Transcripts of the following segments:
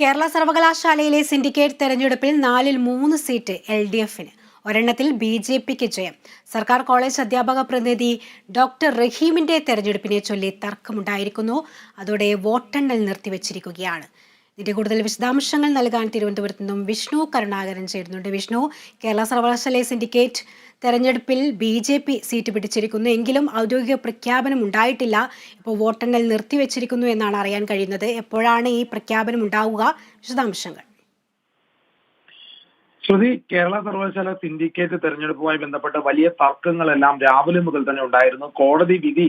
കേരള സർവകലാശാലയിലെ സിൻഡിക്കേറ്റ് തെരഞ്ഞെടുപ്പിൽ നാലിൽ മൂന്ന് സീറ്റ് എൽ ഡി എഫിന്. ഒരെണ്ണത്തിൽ ബി ജെ പിക്ക് ജയം. സർക്കാർ കോളേജ് അധ്യാപക പ്രതിനിധി ഡോക്ടർ റഹീമിന്റെ തെരഞ്ഞെടുപ്പിനെ ചൊല്ലി തർക്കമുണ്ടായിരിക്കുന്നു. അതോടെ വോട്ടെണ്ണൽ നിർത്തിവച്ചിരിക്കുകയാണ്. ഇതിന്റെ കൂടുതൽ വിശദാംശങ്ങൾ നൽകാൻ തിരുവനന്തപുരത്ത് നിന്നും വിഷ്ണു കരുണാകരൻ ചേരുന്നുണ്ട്. വിഷ്ണു കേരള സർവകലാശാലയിലെ സിൻഡിക്കേറ്റ് തെരഞ്ഞെടുപ്പിൽ ബി ജെ പി സീറ്റ് പിടിച്ചിരിക്കുന്നു. എങ്കിലും ഔദ്യോഗിക പ്രഖ്യാപനം ഉണ്ടായിട്ടില്ല. ഇപ്പോൾ വോട്ടെണ്ണൽ നിർത്തിവെച്ചിരിക്കുന്നു എന്നാണ് അറിയാൻ കഴിയുന്നത്. എപ്പോഴാണ് ഈ പ്രഖ്യാപനം ഉണ്ടാവുക? വിശദാംശങ്ങൾ. ശ്രുതി കേരള സർവകലാശാല സിൻഡിക്കേറ്റ് തെരഞ്ഞെടുപ്പുമായി ബന്ധപ്പെട്ട വലിയ തർക്കങ്ങളെല്ലാം രാവിലെ മുതൽ തന്നെ ഉണ്ടായിരുന്നു. കോടതി വിധി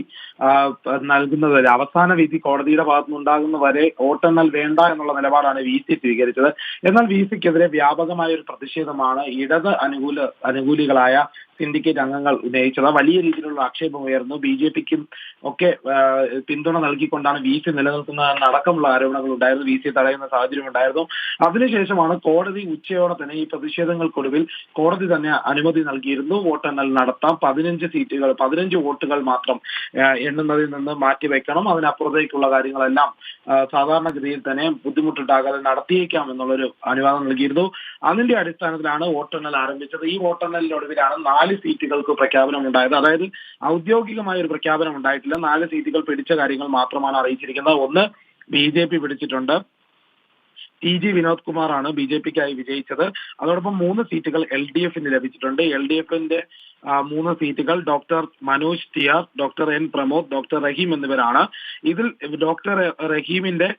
നൽകുന്നത് അവസാന വിധി കോടതിയുടെ ഭാഗത്തുനിന്ന് ഉണ്ടാകുന്ന വരെ വോട്ടെണ്ണൽ വേണ്ട എന്നുള്ള നിലപാടാണ് വി സി സ്വീകരിച്ചത്. എന്നാൽ വി സിക്കെതിരെ വ്യാപകമായ ഒരു പ്രതിഷേധമാണ് ഇടത് അനുകൂല അനുകൂലികളായ സിൻഡിക്കേറ്റ് അംഗങ്ങൾ ഉന്നയിച്ചത്. വലിയ രീതിയിലുള്ള ആക്ഷേപം ഉയർന്നു. ബി ജെ പിക്കും ഒക്കെ പിന്തുണ നൽകിക്കൊണ്ടാണ് വി സി നിലനിൽക്കുന്നതെന്ന് അടക്കമുള്ള ആരോപണങ്ങൾ ഉണ്ടായിരുന്നു. വി സി തടയുന്ന സാഹചര്യം ഉണ്ടായിരുന്നു. അതിനുശേഷമാണ് കോടതി ഉച്ചയോടെ തന്നെ ഈ പ്രതിഷേധങ്ങൾക്കൊടുവിൽ കോടതി തന്നെ അനുമതി നൽകിയിരുന്നു. വോട്ടെണ്ണൽ നടത്താം. പതിനഞ്ച് സീറ്റുകൾ പതിനഞ്ച് വോട്ടുകൾ മാത്രം എണ്ണുന്നതിൽ നിന്ന് മാറ്റിവെക്കണം. അതിനപ്പുറത്തേക്കുള്ള കാര്യങ്ങളെല്ലാം സാധാരണഗതിയിൽ തന്നെ ബുദ്ധിമുട്ടുണ്ടാകാതെ നടത്തിയേക്കാം എന്നുള്ളൊരു അനുവാദം നൽകിയിരുന്നു. അതിന്റെ അടിസ്ഥാനത്തിലാണ് വോട്ടെണ്ണൽ ആരംഭിച്ചത്. ഈ വോട്ടെണ്ണലിനൊടുവിലാണ് നാല് സീറ്റുകൾക്ക് പ്രഖ്യാപനം ഉണ്ടായത്. അതായത് ഔദ്യോഗികമായ ഒരു പ്രഖ്യാപനം ഉണ്ടായിട്ടില്ല. നാല് സീറ്റുകൾ പിടിച്ച കാര്യങ്ങൾ മാത്രമാണ് അറിയിച്ചിരിക്കുന്നത്. ഒന്ന് ബി ജെ പി പിടിച്ചിട്ടുണ്ട്. ടി ജി വിനോദ് കുമാറാണ് ബി ജെ പിക്കായി വിജയിച്ചത്. അതോടൊപ്പം മൂന്ന് സീറ്റുകൾ എൽ ഡി എഫിന് ലഭിച്ചിട്ടുണ്ട്. എൽ ഡി എഫിന്റെ മൂന്ന് സീറ്റുകൾ doctor Manoj T R doctor N Pramod doctor Rahim എന്നിവരാണ്. ഇതിൽ ഡോക്ടർ റഹീമിന്റെ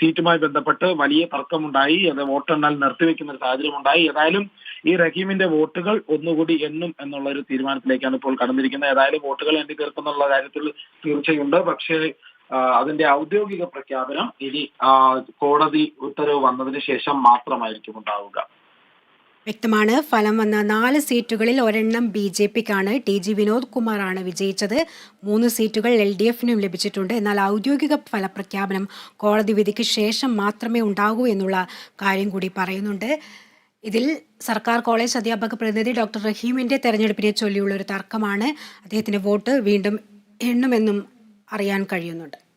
സീറ്റുമായി ബന്ധപ്പെട്ട് വലിയ തർക്കമുണ്ടായി. അത് വോട്ടെണ്ണൽ നിർത്തിവെക്കുന്ന ഒരു സാഹചര്യം ഉണ്ടായി ഏതായാലും ഈ റഹീമിന്റെ വോട്ടുകൾ ഒന്നുകൂടി എന്നും എന്നുള്ള ഒരു തീരുമാനത്തിലേക്കാണ് ഇപ്പോൾ കടന്നിരിക്കുന്നത്. ഏതായാലും വോട്ടുകൾ എണ്ണി തീർക്കുന്നുള്ള കാര്യത്തിൽ തീർച്ചയുണ്ട്. പക്ഷേ അതിന്റെ ഔദ്യോഗിക പ്രഖ്യാപനം ഇനി കോടതി ഉത്തരവ് വന്നതിന് ശേഷം മാത്രമായിരിക്കും ഉണ്ടാവുക. വ്യക്തമാണ്. ഫലം വന്ന നാല് സീറ്റുകളിൽ ഒരെണ്ണം ബി ജെ പിക്കാണ്. ടി ജി വിനോദ് കുമാറാണ് വിജയിച്ചത്. മൂന്ന് സീറ്റുകൾ എൽ ഡി എഫിനും ലഭിച്ചിട്ടുണ്ട്. എന്നാൽ ഔദ്യോഗിക ഫലപ്രഖ്യാപനം കോടതി വിധിക്ക് ശേഷം മാത്രമേ ഉണ്ടാകൂ എന്നുള്ള കാര്യം കൂടി പറയുന്നുണ്ട്. ഇതിൽ സർക്കാർ കോളേജ് അധ്യാപക പ്രതിനിധി ഡോക്ടർ റഹീമിന്റെ തെരഞ്ഞെടുപ്പിനെ ചൊല്ലിയുള്ള ഒരു തർക്കമാണ്. അദ്ദേഹത്തിന്റെ വോട്ട് വീണ്ടും എണ്ണുമെന്നും അറിയാൻ കഴിയുന്നുണ്ട്.